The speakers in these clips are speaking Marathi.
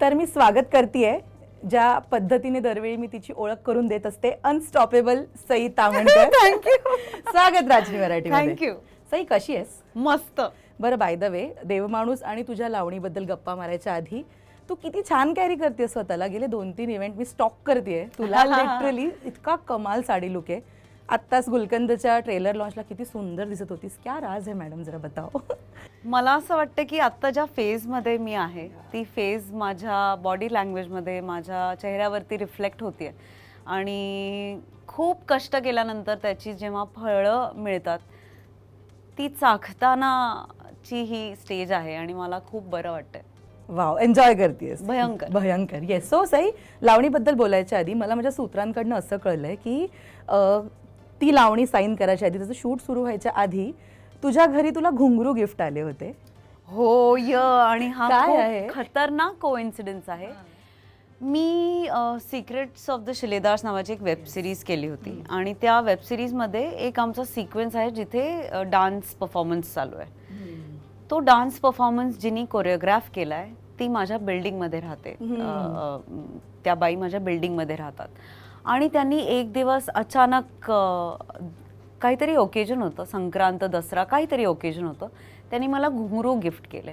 तर मी स्वागत करतेय ज्या पद्धतीने दरवेळी मी तिची ओळख करून देत असते अनस्टॉपेबल सई तावणकर थँक्यू स्वागत राजनी मराठी थँक्यू सई कशी आहेस? मस्त. बरं बाय द वे देवमाणूस आणि तुझ्या लावणीबद्दल गप्पा मारायच्या आधी तू किती छान कॅरी करते स्वतःला. गेले दोन तीन इव्हेंट मी स्टॉक करते तुला लिटरली इतका कमाल साडी लुक आहे. आत्ताच गुलकंदच्या ट्रेलर लॉन्चला किती सुंदर दिसत होतीस. क्या राज आहे मॅडम जरा बताओ. मला असं वाटतं की आत्ता ज्या फेजमध्ये मी आहे ती फेज माझ्या बॉडी लँग्वेजमध्ये माझ्या चेहऱ्यावरती रिफ्लेक्ट होते आणि खूप कष्ट केल्यानंतर त्याची जेव्हा फळं मिळतात ती चाखतानाची ही स्टेज आहे आणि मला खूप बरं वाटतंय. वाव एन्जॉय करतेस भयंकर. भयंकर. येस सो सई लावणीबद्दल बोलायच्या आधी मला माझ्या सूत्रांकडनं असं कळलंय की अं, ती लावणी साईन करायच्या आधी. त्याचं शूट सुरू व्हायच्या आधी तुझ्या घरी तुला घुंगरू गिफ्ट आले होते. हो य आणि हा काय खूप आहे? खतरनाक कोइन्सिडन्स आहे. मी सिक्रेट्स ऑफ द शिलेदार्स नावाची एक वेब सिरीज केली होती. आणि त्या वेब सिरीजमध्ये एक आमचा सिक्वेन्स आहे जिथे डान्स परफॉर्मन्स चालू आहे. तो डान्स परफॉर्मन्स जिनी कोरिओग्राफ केला आहे ती माझ्या बिल्डिंगमध्ये राहते. अ, अ, त्या बाई माझ्या बिल्डिंगमध्ये राहतात. आणि त्यांनी एक दिवस अचानक काहीतरी ओकेजन होतं संक्रांत दसरा काहीतरी ओकेजन होतं. त्यांनी मला घुंगरू गिफ्ट केले.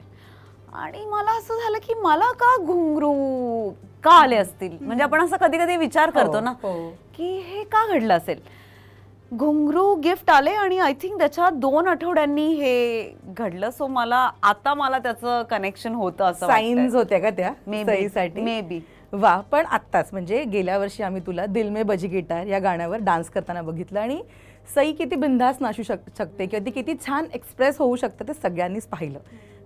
आणि मला असं झालं की मला का घुंगरू का आले असतील? म्हणजे आपण असं कधी कधी विचार करतो ना हो. की हे का घडलं असेल? घुंगरू गिफ्ट आले आणि आय थिंक त्याच्या दोन आठवड्यांनी हे घडलं. सो मला आता मला त्याचं कनेक्शन होतं असं साईन्स होत्या का त्या Maybe. सईसाठी? मे बी वा पण आत्ताच म्हणजे गेल्या वर्षी आम्ही तुला दिल में बजी गिटार या गाण्यावर डान्स करताना बघितलं आणि सई किती बिंदास नाचू शक शकते किंवा ती किती छान एक्सप्रेस होऊ शकतं ते सगळ्यांनीच पाहिलं.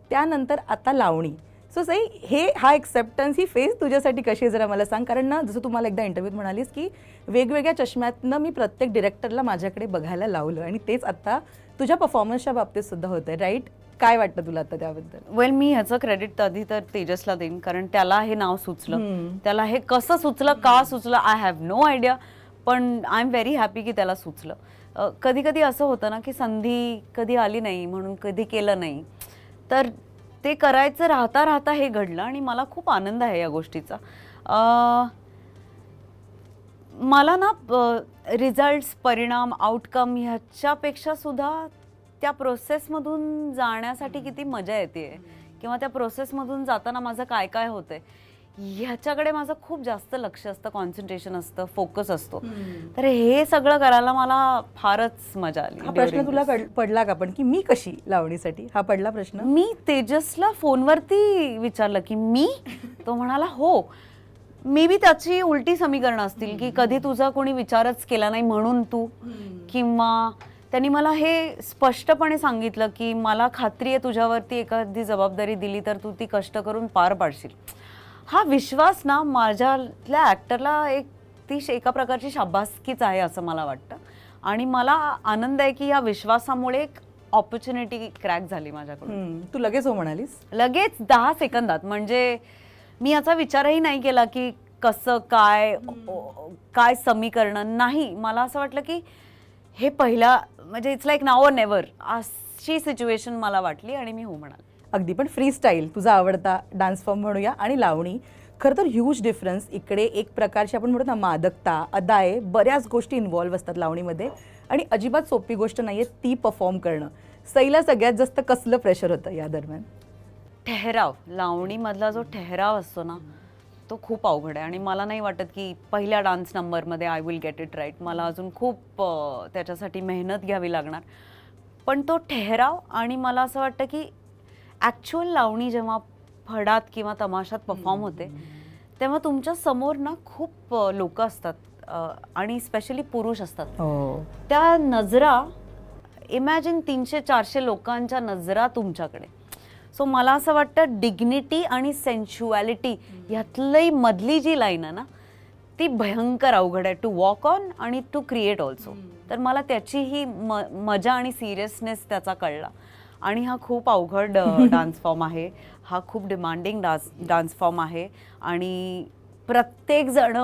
त्यानंतर आता लावणी. सो सई हे हा एक्सेप्टन्स ही फेज तुझ्यासाठी कशी आहे जरा मला सांग. कारण ना जसं तुम्हाला एकदा इंटरव्ह्यूत म्हणालीस की वेगवेगळ्या चष्म्यातनं मी प्रत्येक डिरेक्टरला माझ्याकडे बघायला लावलं आणि तेच आता तुझ्या परफॉर्मन्सच्या बाबतीत सुद्धा होतं राईट काय वाटतं तुला आता त्याबद्दल? वेल मी ह्याचं क्रेडिट आधी तर तेजसला देईन कारण त्याला हे नाव सुचलं. त्याला हे कसं सुचलं का सुचलं आय हॅव नो आयडिया पण आय एम व्हेरी हॅपी की त्याला सुचलं. कधी कधी असं होतं ना की संधी कधी आली नाही म्हणून कधी केलं नाही. तर ते करायचं राहता राहता हे घडलं आणि मला खूप आनंद आहे या गोष्टीचा. मला ना रिझल्ट्स परिणाम आउटकम ह्याच्यापेक्षा सुद्धा त्या प्रोसेसमधून जाण्यासाठी किती मजा येते. किंवा त्या प्रोसेसमधून जाताना माझं काय काय होतंय. ह्याच्याकडे माझं खूप जास्त लक्ष असतं कॉन्सन्ट्रेशन असतं फोकस असतो. तर हे सगळं करायला मला फारच मजा आली. हा प्रश्न तुला पडला का पण? की मी कशी लावणीसाठी? हा पडला प्रश्न? मी तेजसला फोनवरती विचारलं की मी? तो म्हणाला हो. मे बी त्याची उलटी समीकरणं असतील की कधी तुझा कोणी विचारच केला नाही म्हणून तू किंवा त्यांनी मला हे स्पष्टपणे सांगितलं की मला खात्री आहे तुझ्यावरती एखादी जबाबदारी दिली तर तू ती कष्ट करून पार पाडशील. हा विश्वास ना माझ्यातल्या ॲक्टरला एक ती एका प्रकारची शाबासकीच आहे असं मला वाटतं. आणि मला आनंद आहे की या विश्वासामुळे एक ऑपॉर्च्युनिटी क्रॅक झाली माझ्याकडून. तू लगेच हो म्हणालीस? लगेच दहा सेकंदात. म्हणजे मी याचा विचारही नाही केला की कसं काय काय समीकरण. नाही. मला असं वाटलं की हे पहिला म्हणजे इट्स लाईक नाव नेवर अशी सिच्युएशन मला वाटली आणि मी हो म्हणाले. अगदी पण फ्री स्टाईल तुझा आवडता डान्स फॉर्म म्हणूया आणि लावणी. खरं तर ह्यूज डिफरन्स इकडे एक प्रकारची आपण म्हणतो ना मादकता अदाय बऱ्याच गोष्टी इन्व्हॉल्व्ह असतात लावणीमध्ये. आणि अजिबात सोपी गोष्ट नाही आहे ती परफॉर्म करणं. सईला सगळ्यात जास्त कसलं प्रेशर होतं या दरम्यान? ठहराव. लावणीमधला जो ठहराव असतो ना तो खूप अवघड आहे. आणि मला नाही वाटत की पहिल्या डान्स नंबरमध्ये I will get it right मला अजून खूप त्याच्यासाठी मेहनत घ्यावी लागणार. पण तो ठहराव आणि मला असं वाटतं की ॲक्च्युअल लावणी जेव्हा फडात किंवा तमाशात परफॉर्म होते तेव्हा तुमच्यासमोर ना खूप लोक असतात आणि स्पेशली पुरुष असतात. हो. त्या नजरा इमॅजिन तीनशे चारशे लोकांच्या नजरा तुमच्याकडे. सो मला असं वाटतं डिग्निटी आणि सेन्शुअलिटी ह्यातली मधली जी लाईन आहे ना ती भयंकर अवघड आहे. टू वॉक ऑन आणि टू क्रिएट ऑल्सो तर मला त्याची ही म मजा आणि सिरियसनेस त्याचा कळला. आणि हा खूप अवघड डान्स फॉर्म आहे. हा खूप डिमांडिंग डान्स डान्स फॉर्म आहे. आणि प्रत्येक जण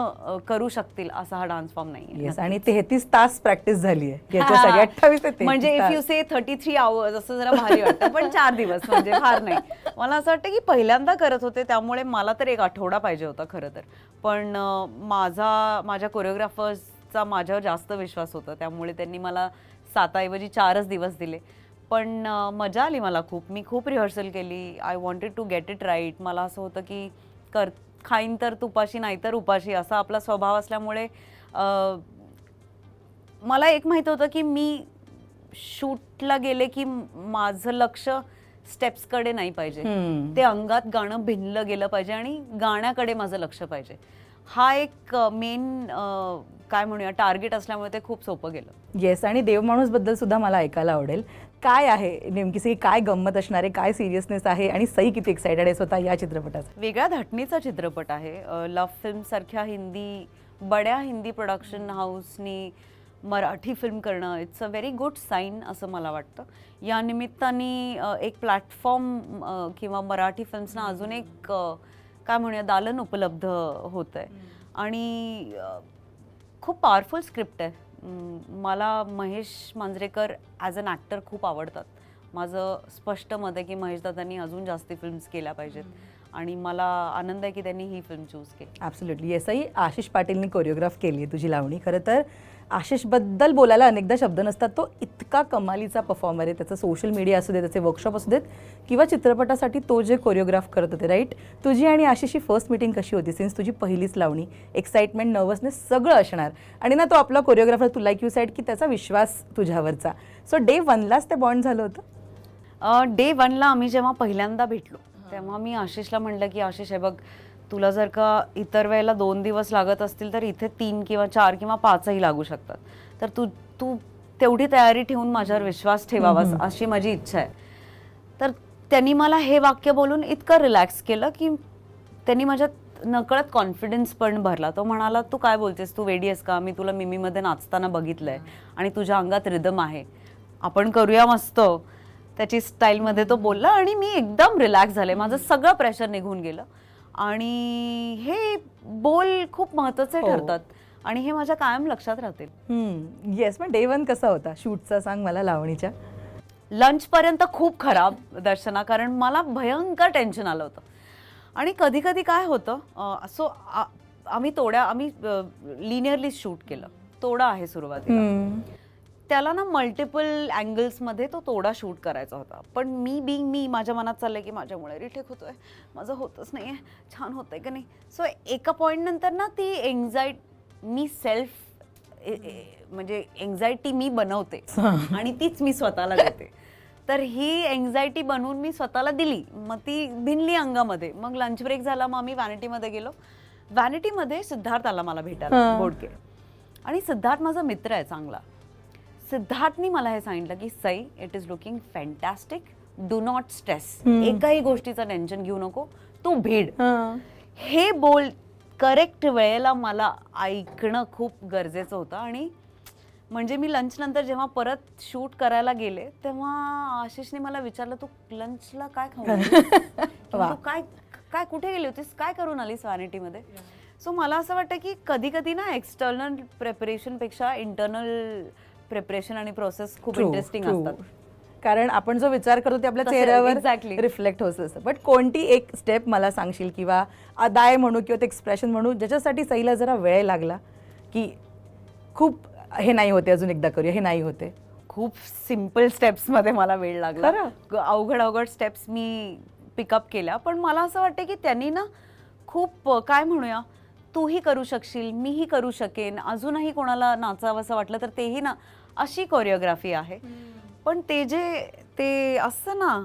करू शकतील असा हा डान्स फॉर्म नाही येस आणि तेहतीस तास प्रॅक्टिस झाली आहे याच्यासाठी अठ्ठावीस ते 33 म्हणजे if. You say thirty three hours असं जरा भारी वाटतं पण चार दिवस म्हणजे फार नाही. मला असं वाटतं की पहिल्यांदा करत होते त्यामुळे मला तर एक आठवडा पाहिजे होता खरं तर. पण माझा माझ्या कोरिओग्राफर्सचा माझ्यावर जास्त विश्वास होता त्यामुळे त्यांनी मला साताऐवजी चारच दिवस दिले. पण मजा आली मला खूप. मी खूप रिहर्सल केली. I wanted to get it right मला असं होतं की कर खाईन तर तुपाशी नाही तर उपाशी असा आपला स्वभाव असल्यामुळे मला एक माहीत होतं की मी शूटला गेले की माझं लक्ष स्टेप्सकडे नाही पाहिजे. ते अंगात गाणं भिनलं गेलं पाहिजे आणि गाण्याकडे माझं लक्ष पाहिजे. हा एक मेन काय म्हणूया टार्गेट असल्यामुळे ते खूप सोपं गेलं. येस आणि देवमाणूसबद्दल सुद्धा मला ऐकायला आवडेल. काय आहे? नेमकी काय गंमत असणार? आहे काय सिरियसनेस आहे? आणि सई किती एक्साइटेड आहे स्वतः या चित्रपटाचा? वेगळ्या धाटणीचा चित्रपट आहे. लव्ह फिल्म सारख्या हिंदी बड्या हिंदी प्रोडक्शन हाऊसनी मराठी फिल्म करणं it's a very good sign असं मला वाटतं. या निमित्ताने एक प्लॅटफॉर्म किंवा मराठी फिल्म्सना अजून एक काय म्हणूया दालन उपलब्ध होतं आहे आणि खूप पॉवरफुल स्क्रिप्ट आहे. मला Mahesh Manjrekar as an actor खूप आवडतात. माझं स्पष्ट मत आहे की महेश दादांनी अजून जास्ती फिल्म्स केल्या पाहिजेत. आणि मला आनंद आहे की त्यांनी ही फिल्म चूज केली. ॲब्सोल्युटली येसही आशिष पाटीलनी कोरिओग्राफ केली आहे तुझी लावणी. खरं तर आशिषबद्दल बोलायला अनेकदा शब्द नसतात. तो इतका कमालीचा परफॉर्मर आहे. त्याचं सोशल मीडिया असू दे त्याचे वर्कशॉप असू देत किंवा चित्रपटासाठी तो जे कोरिओग्राफ करत होते राईट तुझी आणि आशिषची फर्स्ट मीटिंग कशी होती? सिन्स तुझी पहिलीच लावणी एक्साइटमेंट नर्वसनेस सगळं असणार. आणि ना तो आपला कोरिओग्राफर तू लाईक यू साईड की त्याचा विश्वास तुझ्यावरचा. सो डे वनलाच ते बॉन्ड झालं होतं? डे वनला आम्ही जेव्हा पहिल्यांदा भेटलो तेव्हा मी आशिषला म्हणलं की आशिष हे बघ तुला जर का इतर वेळेला दोन दिवस लागत असतील तर इथे तीन किंवा चार किंवा पाचही लागू शकतात. तर तू तू तेवढी तयारी ठेवून माझ्यावर विश्वास ठेवावास अशी माझी इच्छा आहे. तर त्यांनी मला हे वाक्य बोलून इतकं रिलॅक्स केलं की त्यांनी माझ्यात नकळत कॉन्फिडन्स पण भरला. तो म्हणाला तू काय बोलतेस? तू वेडी आहेस का? मी तुला मिमीमध्ये नाचताना बघितलंय आणि तुझ्या अंगात रिदम आहे. आपण करूया मस्त. त्याची स्टाईलमध्ये तो बोलला आणि मी एकदम रिलॅक्स झाले. माझं सगळं प्रेशर निघून गेलं. आणि हे बोल खूप महत्त्वाचे हो. ठरतात. आणि हे माझ्या कायम लक्षात राहतील. येस पण डे वन कसा होता? शूटचा सांग मला लावणीच्या. लंचपर्यंत खूप खराब दर्शना कारण मला भयंकर टेन्शन आलं होतं. आणि कधी कधी काय होतं सो आम्ही तोड्या आम्ही लिनियरली शूट केलं. तोडा आहे सुरुवातीला. त्याला ना मल्टिपल अँगल्समध्ये तो तोडा शूट करायचा होता. पण मी बिंग मी माझ्या मनात चाललंय की माझ्यामुळे रिटेक होतोय. माझं होतच नाही आहे छान होतंय का नाही? सो एका पॉईंट नंतर ना ती एन्झायट मी सेल्फ म्हणजे एन्झायटी मी बनवते. आणि तीच मी स्वतःला देते. तर ही एन्झायटी बनवून मी स्वतःला दिली. मग ती भिनली अंगामध्ये. मग लंच ब्रेक झाला मग आम्ही व्हॅनिटीमध्ये गेलो. व्हॅनिटीमध्ये सिद्धार्थ आला मला भेटायला. बोडके. आणि सिद्धार्थ माझा मित्र आहे चांगला. सिद्धार्थनी मला हे सांगितलं की Sai it is looking fantastic do not stress एकाही गोष्टीचं टेन्शन घेऊ नको. तू भीड. हे. बोल करेक्ट वेळेला मला ऐकणं खूप गरजेचं होतं आणि म्हणजे मी लंच नंतर जेव्हा परत शूट करायला गेले तेव्हा आशिषने मला विचारलं तू लंचला काय. तू काय काय कुठे गेली होतीस? काय करून आलीस व्हॅनिटीमध्ये सो मला असं वाटतं की कधी कधी ना एक्सटर्नल प्रेपरेशनपेक्षा इंटरनल प्रिपरेशन आणि प्रोसेस खूप True, इंटरेस्टिंग true. असतात कारण आपण जो विचार करतो ते आपल्या तसं, चेहऱ्यावर. रिफ्लेक्ट होत असतं बट कोणती एक स्टेप मला सांगशील किंवा अदाय म्हणू किंवा ते एक्सप्रेशन म्हणू ज्याच्यासाठी सईला जरा वेळ लागला की खूप हे नाही होते अजून एकदा करूया हे नाही होते खूप सिंपल स्टेप्समध्ये मला वेळ लागला खरं? ग- अवघड अवघड स्टेप्स मी पिकअप केल्या पण मला असं वाटतं की त्यांनी ना खूप अ, काय म्हणूया तूही करू शकशील मीही करू शकेन अजूनही कोणाला नाचावंसं वाटलं तर तेही ना अशी कोरिओग्राफी आहे. पण ते जे ते असतं ना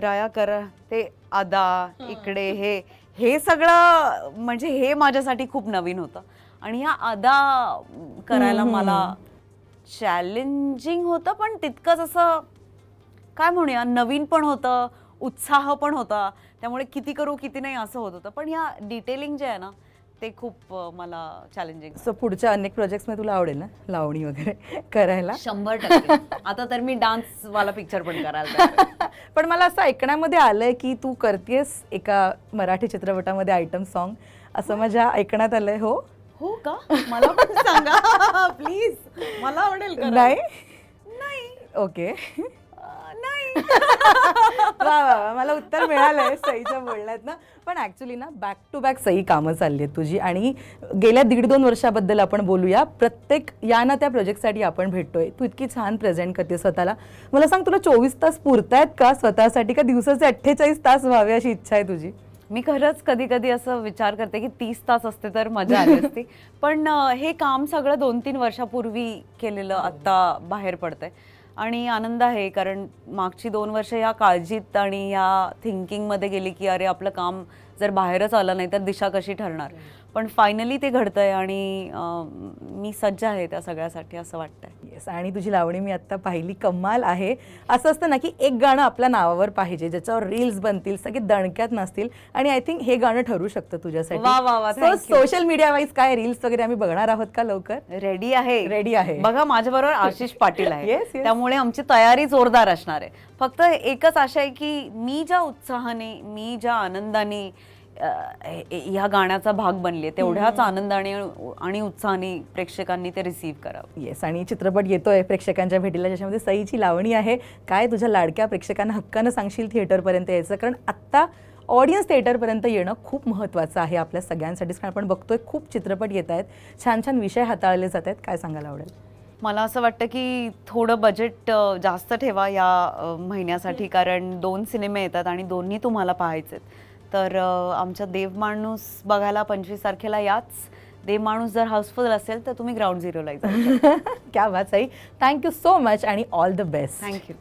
राया कर ते अदा इकडे हे हे सगळं म्हणजे हे माझ्यासाठी खूप नवीन होतं. आणि ह्या अदा करायला मला चॅलेंजिंग होतं पण तितकंच असं काय म्हणूया नवीन पण होतं उत्साह पण होता. त्यामुळे किती करू किती नाही असं होत होतं. पण ह्या डिटेलिंग जे आहे ना ते खूप मला चॅलेंजिंग सो पुढच्या अनेक प्रोजेक्ट्समध्ये तुला आवडेल ना? लावणी वगैरे करायला? शंभर टक्के. आता तर मी डान्स वाला पिक्चर पण करायला. पण मला असं ऐकण्यामध्ये आलंय की तू करतेस एका मराठी चित्रपटामध्ये आयटम सॉन्ग असं माझ्या ऐकण्यात आलंय हो? हो का? मला पण सांगा. प्लीज मला आवडेल. नाही? नाही. ओके नाही. वा वा वा मला उत्तर मिळालंय सईच्या बोलण्यात ना. पण ऍक्च्युली ना बॅक टू बॅक सई कामं चालली आहेत तुझी. आणि गेल्या दीड दोन वर्षाबद्दल आपण बोलूया. प्रत्येक या ना त्या प्रोजेक्टसाठी आपण भेटतोय. तू इतकी छान प्रेझेंट करते स्वतःला. मला सांग तुला चोवीस तास पुरतायत का स्वतःसाठी? का दिवसाचे अठ्ठेचाळीस तास व्हावे अशी इच्छा आहे तुझी? मी खरंच कधी कधी असं विचार करते की तीस तास असते तर मजा आली असती. पण हे काम सगळं दोन तीन वर्षापूर्वी केलेलं आत्ता बाहेर पडतंय. आणि आनंद आहे कारण मागची दोन वर्ष या काळजीत आणि या थिंकिंगमध्ये गेली की अरे आपलं काम जर बाहेरच आलं नाही तर दिशा कशी ठरणार? पण फायनली ते घडतंय आणि मी सज्ज आहे त्या सगळ्यासाठी असं वाटतंय. येस आणि तुझी लावणी मी आत्ता पाहिली कमाल आहे. असं असतं ना की एक गाणं आपल्या नावावर पाहिजे ज्याच्यावर रील्स बनतील सगळे दणक्यात नसतील. आणि आय थिंक हे गाणं ठरू शकतं तुझ्यासाठी. वा, वा, वा, thank you. Social media wise काय रील्स वगैरे आम्ही बघणार आहोत का लवकर? रेडी आहे. Ready आहे. बघा माझ्या बरोबर आशिष पाटील आहे. Yes, yes. त्यामुळे आमची तयारी जोरदार असणार आहे. फक्त एकच आशा आहे की मी ज्या उत्साहाने मी ज्या आनंदाने ह्या गाण्याचा भाग बनले तेवढ्याच आनंदाने आणि उत्साहाने प्रेक्षकांनी ते रिसीव्ह करावं. येस आणि चित्रपट येतोय प्रेक्षकांच्या भेटीला ज्याच्यामध्ये सईची लावणी आहे. काय तुझ्या लाडक्या प्रेक्षकांना हक्कानं सांगशील थिएटरपर्यंत यायचं? कारण आत्ता ऑडियन्स थिएटरपर्यंत येणं खूप महत्त्वाचं आहे आपल्या सगळ्यांसाठीच कारण आपण बघतोय खूप चित्रपट येत आहेत. छान छान विषय हाताळले जात आहेत. काय सांगायला आवडेल? मला असं वाटतं की थोडं बजेट जास्त ठेवा या महिन्यासाठी. कारण दोन सिनेमे येतात आणि दोन्ही तुम्हाला पाहायचे तर आमच्या देवमाणूस बघायला पंचवीस तारखेला याच. देवमाणूस जर हाऊसफुल असेल तर तुम्ही ग्राउंड झिरोला क्या बात Sai. Thank you so much आणि all the best thank you